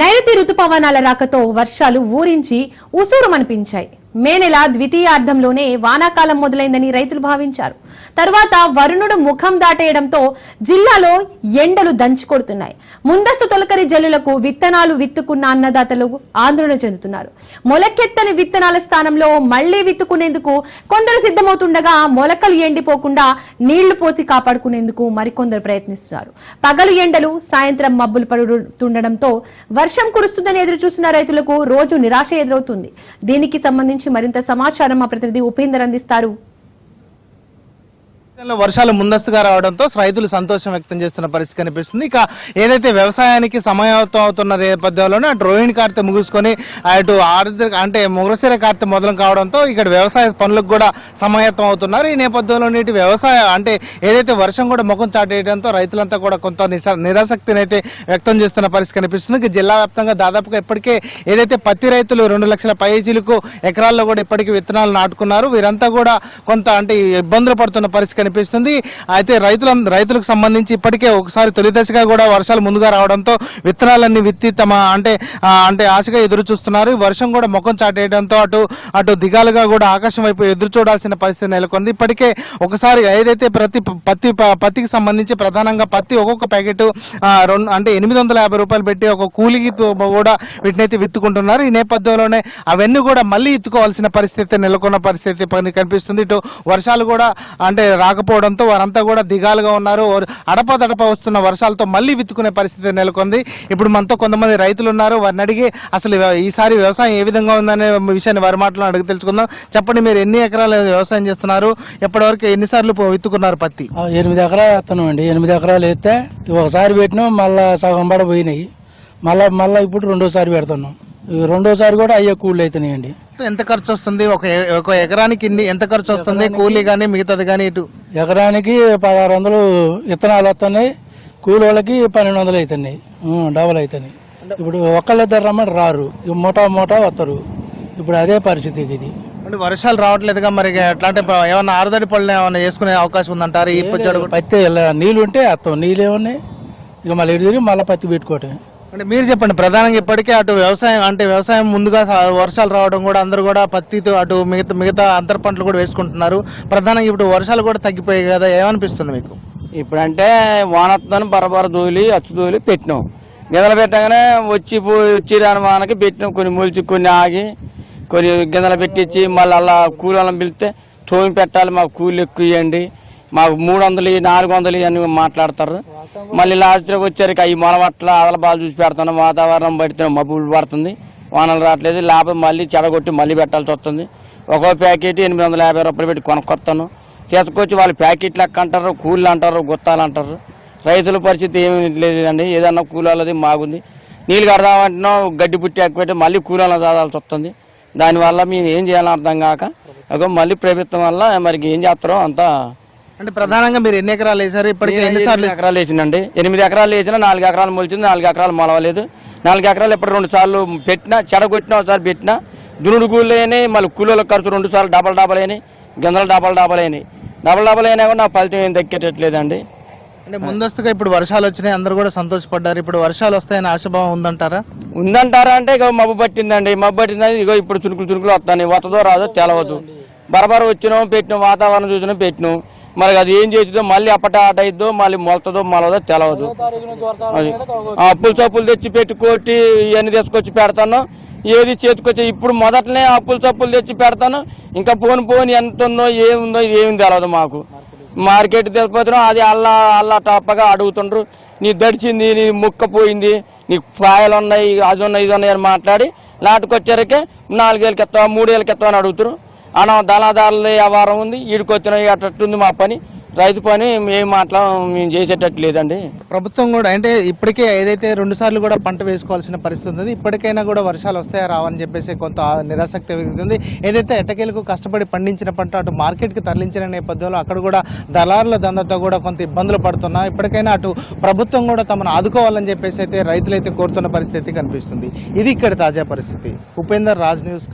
నైరుతి రుతుపవనాల రాకతో వర్షాలు ఊరించి ఉసూరుమనిపించాయి. మే నెల ద్వితీయార్థంలోనే వానాకాలం మొదలైందని రైతులు భావించారు. తర్వాత వరుణుడు ముఖం దాటేయడంతో జిల్లాలో ఎండలు దంచి కొడుతున్నాయి ముందస్తు తొలకరి జల్లులకు విత్తనాలు విత్తుకున్న అన్నదాతలు ఆందోళన చెందుతున్నారు. మొలకెత్తని విత్తనాల స్థానంలో మళ్ళీ విత్తుకునేందుకు కొందరు సిద్ధమవుతుండగా మొలకలు ఎండిపోకుండా నీళ్ళు పోసి కాపాడుకునేందుకు మరికొందరు ప్రయత్నిస్తున్నారు. పగలు ఎండలు సాయంత్రం మబ్బులు పడుతుండడంతో వర్షం కురుస్తుందని ఎదురు చూస్తున్న రైతులకు రోజు నిరాశ ఎదురవుతుంది. దీనికి సంబంధించి మరింత సమాచారం మా ప్రతినిధి ఉపేందర్ అందిస్తారు. వర్షాలు ముందస్తుగా రావడంతో రైతులు సంతోషం వ్యక్తం చేస్తున్న పరిస్థితి కనిపిస్తుంది. ఇక ఏదైతే వ్యవసాయానికి సమయత్వం అవుతున్న నేపథ్యంలోనే అటు రోహిణి కార్తె ముగుసుకొని అటు ఆరుద్ర అంటే మురసిర కార్తె మొదలు కావడంతో ఇక్కడ వ్యవసాయ పనులకు కూడా సమయత్వం అవుతున్నారు. ఈ నేపథ్యంలో నేటి వ్యవసాయ అంటే ఏదైతే వర్షం కూడా ముఖం చాటేయడంతో రైతులంతా కూడా కొంత నిరాసక్తిని అయితే వ్యక్తం చేస్తున్న పరిస్థితి కనిపిస్తుంది. ఇక జిల్లా వ్యాప్తంగా దాదాపుగా ఇప్పటికే ఏదైతే పత్తి రైతులు రెండు లక్షల పైచీలకు ఎకరాల్లో కూడా ఇప్పటికీ విత్తనాలు నాటుకున్నారు. వీరంతా కూడా కొంత అంటే ఇబ్బందులు పడుతున్న పరిస్థితి కనిపిస్తుంది. అయితే రైతుల రైతులకు సంబంధించి ఇప్పటికే ఒకసారి తొలి దశగా కూడా వర్షాలు ముందుగా రావడంతో విత్తనాలన్నీ విత్తి తమ అంటే అంటే ఆశగా ఎదురు చూస్తున్నారు. వర్షం కూడా ముఖం చాటేయడంతో అటు అటు దిగాలుగా కూడా ఆకాశం వైపు ఎదురు చూడాల్సిన పరిస్థితి నెలకొంది. ఇప్పటికే ఒకసారి ఏదైతే ప్రతి పత్తి ప- పత్తికి సంబంధించి ప్రధానంగా పత్తి ఒక్కొక్క ప్యాకెట్ రెండు అంటే ఎనిమిది వందల యాభై రూపాయలు పెట్టి ఒక కూలికి కూడా వీటినైతే విత్తుకుంటున్నారు. ఈ నేపథ్యంలోనే అవన్నీ కూడా మళ్ళీ ఎత్తుకోవాల్సిన పరిస్థితి నెలకొన్న పరిస్థితి పని కనిపిస్తుంది. ఇటు వర్షాలు కూడా అంటే రాకపోవడంతో వారంతా కూడా దిగాలుగా ఉన్నారు. అడపదడప వస్తున్న వర్షాలతో మళ్ళీ విత్తుకునే పరిస్థితి నెలకొంది. ఇప్పుడు మనతో కొంతమంది రైతులు ఉన్నారు. వారిని అడిగి అసలు ఈసారి వ్యవసాయం ఏ విధంగా ఉందనే విషయాన్ని వారి మాటలో అడిగి తెలుసుకుందాం. చెప్పండి మీరు ఎన్ని ఎకరాలు వ్యవసాయం చేస్తున్నారు? ఎప్పటివరకు ఎన్నిసార్లు విత్తుకున్నారు పత్తి? ఎనిమిది ఎకరాలు వేస్తున్నాం అండి ఎనిమిది ఎకరాలు వేస్తే ఒకసారి పెట్టినాం మళ్ళీ సగం పడ పోయినాయి. మళ్ళా మళ్ళా ఇప్పుడు రెండోసారి పెడుతున్నాం. రెండోసారి కూడా అయ్యే కూళ్ళు అవుతున్నాయండి ఎంత ఖర్చు వస్తుంది? ఒక ఒక ఎకరానికి ఇన్ని ఎంత ఖర్చు వస్తుంది? కూలీ కానీ మిగతాది కానీ ఇటు? ఎకరానికి పదహారు వందలు విత్తనాలు వస్తున్నాయి కూలి వాళ్ళకి పన్నెండు వందలు అవుతున్నాయి డబల్ అవుతున్నాయి ఇప్పుడు ఒక్కళ్ళిద్దరు రమ్మని రారు. ఇక మూటా మూటా వస్తారు ఇప్పుడు అదే పరిస్థితి ఇది. అంటే వర్షాలు రావట్లేదుగా మరి ఎట్లా అంటే ప- ఏమన్నా ఆరుదడి పళ్ళు ఏమన్నా చేసుకునే అవకాశం ఉందంటారు? ఈ పత్తి ఇలా నీళ్ళు ఉంటే వస్తాం నీళ్ళు ఏమున్నాయి ఇక మళ్ళీ ఇటు తిరిగి మళ్ళీ పత్తి పెట్టుకోవటం అంటే మీరు చెప్పండి ప్రధానంగా ఇప్పటికే అటు వ్యవసాయం అంటే వ్యవసాయం ముందుగా వర్షాలు రావడం కూడా అందరూ కూడా పత్తితో అటు మిగతా మిగతా అంతర పంటలు కూడా వేసుకుంటున్నారు. ప్రధానంగా ఇప్పుడు వర్షాలు కూడా తగ్గిపోయాయి కదా ఏమనిపిస్తుంది మీకు? ఇప్పుడంటే వానత్తాను బరబర దూలి అచ్చు దూలి పెట్టినాం. గింజలు పెట్టగానే వచ్చి వచ్చి రాని వానకి పెట్టినాం. కొన్ని మూల్చి కొన్ని ఆగి కొన్ని గింజలు పెట్టించి మళ్ళీ అలా కూలి వాళ్ళని పిలిస్తే తోమి పెట్టాలి మాకు కూలి ఎక్కువ ఇవ్వండి మాకు మూడు వందలు నాలుగు వందలు అని మాట్లాడతారు. మళ్ళీ లాస్ట్కి వచ్చరికి అవి మొలవట్ల అదల బాగా చూసి పెడుతున్నాం వాతావరణం పడితే మబ్బులు పడుతుంది. వానలు రావట్లేదు. లేకపోతే మళ్ళీ చెడగొట్టి మళ్ళీ పెట్టాల్సి వస్తుంది. ఒక్కో ప్యాకెట్ ఎనిమిది వందల యాభై రూపాయలు పెట్టి కొనుక్కొస్తాను. తీసుకొచ్చి వాళ్ళు ప్యాకెట్లు లెక్క అంటారు కూలీలు అంటారు గుత్తాలు అంటారు. రైతుల పరిస్థితి ఏమీ లేదండి. ఏదన్నా కూలాలది మాగుంది. నీళ్ళు కడదామంటున్నాం గడ్డి పుట్టి ఎక్కువ మళ్ళీ కూలాలను చదవాల్సి వస్తుంది. దానివల్ల మేము ఏం చేయాలో అర్థం కాక అగో మళ్ళీ ప్రభుత్వం వల్ల మరి ఏం చేస్తారో అంతా అంటే ప్రధానంగా మీరు ఎన్ని ఎకరాలు వేసారు ఇప్పటికే ఎన్నిసార్లు ఎకరాలు వేసిందండి ఎనిమిది ఎకరాలు వేసినా నాలుగు ఎకరాలు మొలిచింది నాలుగు ఎకరాలు మొలవలేదు. నాలుగు ఎకరాలు ఎప్పుడు రెండు సార్లు పెట్టినా చెడగొట్టినా ఒకసారి పెట్టినా దునుడు అయినాయి మళ్ళీ కూలీల ఖర్చు రెండు సార్లు డబల్ డబల్ అయినాయి గింజలు డబల్ డబల్ అయినాయి. డబల్ డబల్ అయినా కూడా నా ఫలితం ఏం దక్కేటట్లేదండి. అంటే ముందస్తుగా ఇప్పుడు వర్షాలు వచ్చినాయి అందరూ కూడా సంతోషపడ్డారు. ఇప్పుడు వర్షాలు వస్తాయని ఆశాభావం ఉందంటారా? ఉందంటారా అంటే ఇక మబ్బు పట్టిందండి. మబ్బు పట్టిందని ఇగో ఇప్పుడు చురుకులు చురుకులు వస్తాయి వస్తుందో రాదో తెలవదు. బరబర వచ్చినాం పెట్టినాం వాతావరణం చూసినాం పెట్టినాం. మరి అది ఏం చేసిందో మళ్ళీ అప్పట ఆట అయిద్దో మళ్ళీ మొలతదో మొలదో తెలవదు. ఆ అప్పులు చప్పులు తెచ్చి పెట్టుకోటి ఇవన్నీ తీసుకొచ్చి పెడతాను. ఏది చేతికొచ్చి ఇప్పుడు మొదటనే అప్పులు చప్పులు తెచ్చి పెడతాను. ఇంకా పోను పోని ఎంత ఉందో ఏముందో ఏమి తెలవదు మాకు. మార్కెట్ తీసుకుపోతున్నాం అది అల్లా అల్లా తప్పగా అడుగుతుండ్రు. నీ దడిచింది నీ ముక్క పోయింది నీకు పాయలు ఉన్నాయి అది ఉన్నాయి ఇది ఉన్నాయి అని మాట్లాడి నాటుకొచ్చారకే నాలుగేళ్ళకి ఎత్తావా మూడేళ్ళకి ఎత్తావా అని అడుగుతారు అనం దళాదారుల వ్యవహారం ఉంది. ఈడికొచ్చిన అట్టుంది మా పని. రైతు పని మేము అట్లా మేము చేసేటట్టు లేదండి. ప్రభుత్వం కూడా అంటే ఇప్పటికే ఏదైతే రెండు సార్లు కూడా పంట వేసుకోవాల్సిన పరిస్థితి ఉంది ఇప్పటికైనా కూడా వర్షాలు వస్తాయా రావని చెప్పేసి కొంత నిరాసక్తి ఉంది. ఏదైతే ఎట్టకేలకు కష్టపడి పండించిన పంట అటు మార్కెట్కి తరలించిన నేపథ్యంలో అక్కడ కూడా దళారుల దందతో కూడా కొంత ఇబ్బందులు పడుతున్నా. ఇప్పటికైనా అటు ప్రభుత్వం కూడా తమను ఆదుకోవాలని చెప్పేసి అయితే రైతులైతే కోరుతున్న పరిస్థితి కనిపిస్తుంది. ఇది ఇక్కడ తాజా పరిస్థితి. ఉపేందర్ రాజ్ న్యూస్.